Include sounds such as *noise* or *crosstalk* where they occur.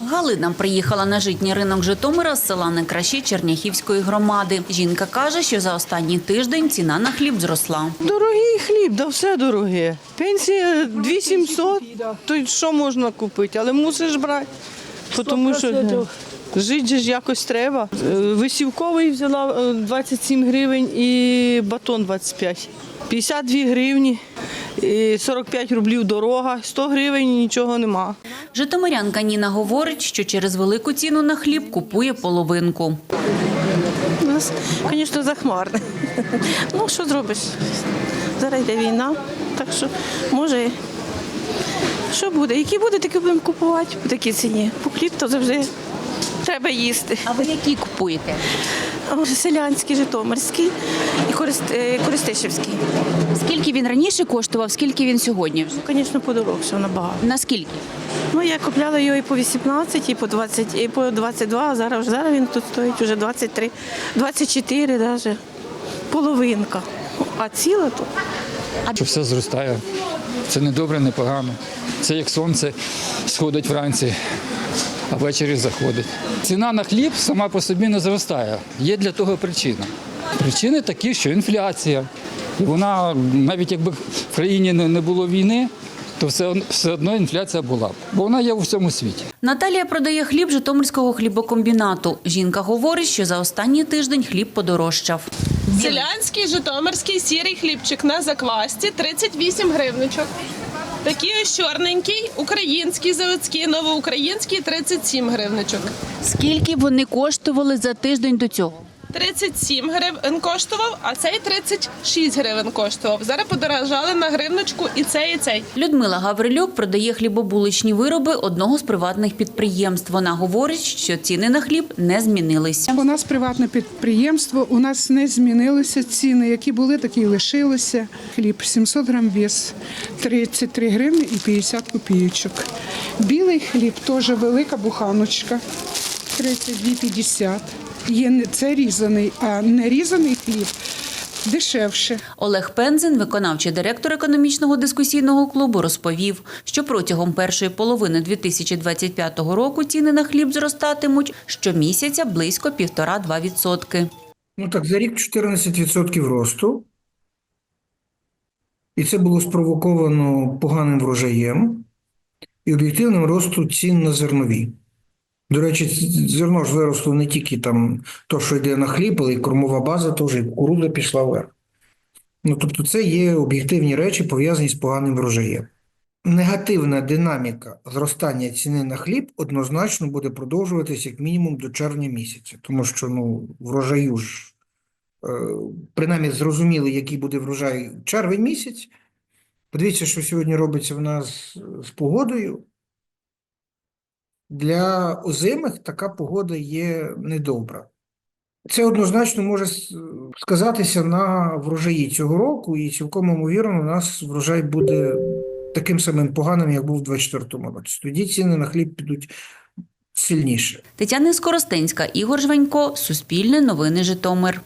Галина приїхала на житній ринок Житомира з села Некращі Черняхівської громади. Жінка каже, що за останній тиждень ціна на хліб зросла. Дорогий хліб, да все дороге. Пенсія 2700, то що можна купити, але мусиш брати. Тому що жити же ж якось треба. Е, Висівковий взяла е, 27 гривень і батон 25. 52 гривні, 45 рублів дорога, 100 гривень нічого нема. Житомирянка Ніна говорить, що через велику ціну на хліб купує половинку. У нас, звісно, захмарне. *laughs* Ну, що зробиш? Зараз йде війна, так що може. Що буде? Які буде, такі будемо купувати по такій ціні. По хліб то завжди треба їсти. А ви які купуєте? Селянський, Житомирський і е, Користишівський. Скільки він раніше коштував, скільки він сьогодні вже? Звісно, подорожчав набагато. Наскільки? Ну, я купляла його і по 18, і по 20, і по 22, а зараз, зараз він тут стоїть вже 23, 24 навіть. Половинка. А ціла то що все зростає. Це не добре, не погано. Це як сонце сходить вранці, а ввечері заходить. Ціна на хліб сама по собі не зростає. Є для того причина. Причини такі, що інфляція. І вона, навіть якби в країні не було війни, то все, все одно інфляція була. б. Бо вона є у всьому світі. Наталія продає хліб Житомирського хлібокомбінату. Жінка говорить, що за останній тиждень хліб подорожчав. Селянський, житомирський, сірий хлібчик на заквасті 38 гривничок. Такий ось чорненький, український, заводський, новоукраїнський 37 гривничок. Скільки вони коштували за тиждень до цього? 37 гривень коштував, а цей 36 гривень коштував. Зараз подорожали на гривничку і цей, і цей. Людмила Гаврилюк продає хлібобуличні вироби одного з приватних підприємств. Вона говорить, що ціни на хліб не змінилися. У нас приватне підприємство, у нас не змінилися ціни, які були, такі й лишилися. Хліб 700 грам вес 33 гривні і 50 копійочок. Білий хліб теж велика буханочка 32,50. Є не- це різаний, а не різаний хліб дешевше. Олег Пензин, виконавчий директор економічного дискусійного клубу, розповів, що протягом першої половини 2025 року ціни на хліб зростатимуть щомісяця близько 1,5-2 відсотки. Ну так, за рік 14% росту. І це було спровоковано поганим врожаєм і об'єктивним росту цін на зернові. До речі, зерно ж виросло не тільки там то, що йде на хліб, але й кормова база теж, і кукурудза пішла вверх. Ну, тобто, це є об'єктивні речі, пов'язані з поганим врожаєм. Негативна динаміка зростання ціни на хліб однозначно буде продовжуватися як мінімум до червня місяця, тому що ну, врожаю ж, е, принаймні зрозуміли, який буде врожай червень місяць. Подивіться, що сьогодні робиться в нас з погодою. Для озимих така погода є недобра. Це однозначно може сказатися на врожаї цього року, і цілком ймовірно, у нас врожай буде таким самим поганим, як був у 2024 році. Тоді ціни на хліб підуть сильніше. Тетяна Скоростенська, Ігор Жванько, Суспільне новини Житомир.